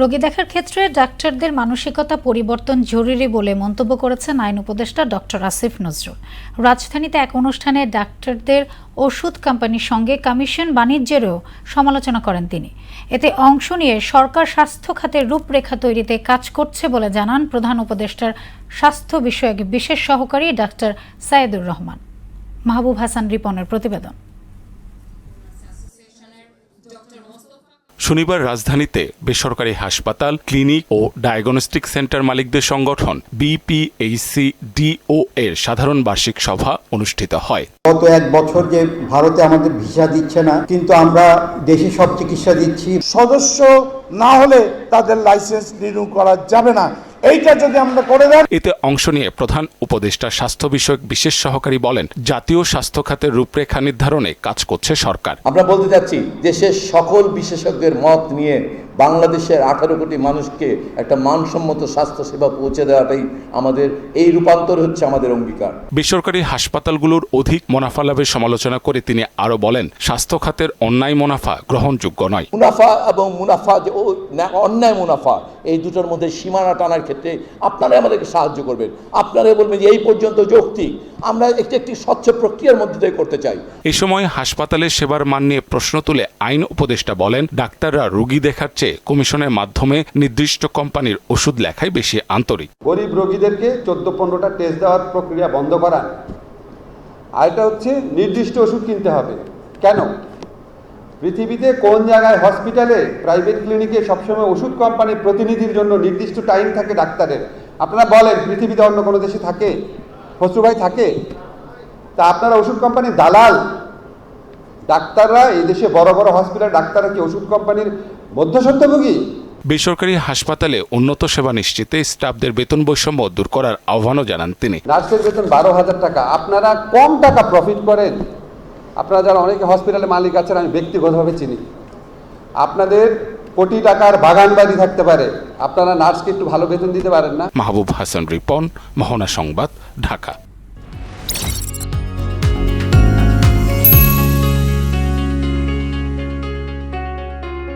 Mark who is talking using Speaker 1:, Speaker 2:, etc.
Speaker 1: রোগী দেখার ক্ষেত্রে ডাক্তারদের মানসিকতা পরিবর্তন জরুরি বলে মন্তব্য করেছেন আইন উপদেষ্টা ডক্টর আসিফ নজরুল। রাজধানীতে এক অনুষ্ঠানে ডাক্তারদের ওষুধ কোম্পানির সঙ্গে কমিশন বাণিজ্যেরও সমালোচনা করেন তিনি। এতে অংশ নিয়ে সরকার স্বাস্থ্য খাতের রূপরেখা তৈরিতে কাজ করছে বলে জানান প্রধান উপদেষ্টার স্বাস্থ্য বিষয়ক বিশেষ সহকারী ডাক্তার সায়েদুর রহমান। মাহবুব হাসান রিপনের প্রতিবেদন।
Speaker 2: শনিবার রাজধানীতে বেসরকারি হাসপাতাল, ক্লিনিক ও ডায়াগনস্টিক সেন্টার মালিকদের সংগঠন বিপিএইসি ডিও এর সাধারণ বার্ষিক সভা অনুষ্ঠিত হয়।
Speaker 3: গত এক বছর যে ভারতে আমাদের ভিসা দিচ্ছে না, কিন্তু আমরা দেশে সব চিকিৎসা দিচ্ছি।
Speaker 4: সদস্য না হলে তাদের লাইসেন্স রিনিউ করা যাবে না। এইটা যদি আমরা করে দেন।
Speaker 2: এতে অংশ নিয়ে প্রধান উপদেষ্টা স্বাস্থ্য বিষয়ক বিশেষ সহকারী বলেন জাতীয় স্বাস্থ্য খাতের রূপরেখা নির্ধারণে কাজ করছে সরকার।
Speaker 5: আমরা বলতে চাচ্ছি দেশের সকল বিশেষজ্ঞের মত নিয়ে বাংলাদেশের আঠারো কোটি মানুষকে একটা মানসম্মত স্বাস্থ্যসেবা পৌঁছে দেওয়াটাই আমাদের এই রূপান্তর হচ্ছে আমাদের অঙ্গীকার।
Speaker 2: বেসরকারি হাসপাতালগুলোর অধিক মুনাফা লাভের সমালোচনা করে তিনি আরও বলেন স্বাস্থ্য খাতের অন্যায় মুনাফা গ্রহণযোগ্য নয়।
Speaker 5: মুনাফা এবং মুনাফা যে ও অন্যায় মুনাফা এই দুটোর মধ্যে সীমানা টানার ক্ষেত্রে আপনারাই আমাদেরকে সাহায্য করবেন। আপনারাই বলবেন যে এই পর্যন্ত যৌক্তিক। আমরা একটি একটি স্বচ্ছ প্রক্রিয়ার মধ্যে দিয়ে করতে চাই।
Speaker 2: এ সময় হাসপাতালের সেবার মান নিয়ে প্রশ্ন তুলে আইন উপদেষ্টা বলেন ডাক্তাররা রোগী দেখার চেয়ে কমিশনের মাধ্যমে নির্দিষ্ট কোম্পানির ওষুধ লেখায় বেশি আন্তরিক।
Speaker 6: গরিব রোগীদেরকে চোদ্দ পনেরোটা টেস্ট দেওয়ার প্রক্রিয়া বন্ধ করা আর এটা হচ্ছে নির্দিষ্ট ওষুধ কিনতে হবে। কেন? পৃথিবীতে কোন জায়গায় হসপিটালে প্রাইভেট ক্লিনিকে সবসময় ওষুধ কোম্পানির প্রতিনিধির জন্য নির্দিষ্ট টাইম থাকে ডাক্তারের? আপনারা বলেন, পৃথিবীতে অন্য কোনো দেশে থাকে? খসরু ভাই থাকে? তা আপনারা ওষুধ কোম্পানির দালাল। ডাক্তাররা এই দেশে বড় বড় হসপিটাল ডাক্তাররা কি ওষুধ কোম্পানির মধ্যস্বত্বভোগী
Speaker 2: বেসরকারি হাসপাতালে উন্নত সেবা নিশ্চিতে স্টাফদের বেতন বৈষম্য দূর করার আহ্বানও জানান তিনি।
Speaker 6: নার্সের বেতন বারো হাজার টাকা। আপনারা কম টাকা প্রফিট করেন। আপনারা যারা অনেকে হসপিটালে মালিক আছেন আমি ব্যক্তিগতভাবে চিনি। আপনাদের কোটি টাকার বাগান বাড়ি থাকতে পারে। আপনারা নার্সকে একটু ভালো বেতন দিতে পারেন না।
Speaker 2: মাহবুব হাসান রিপন মোহনা সংবাদ ঢাকা।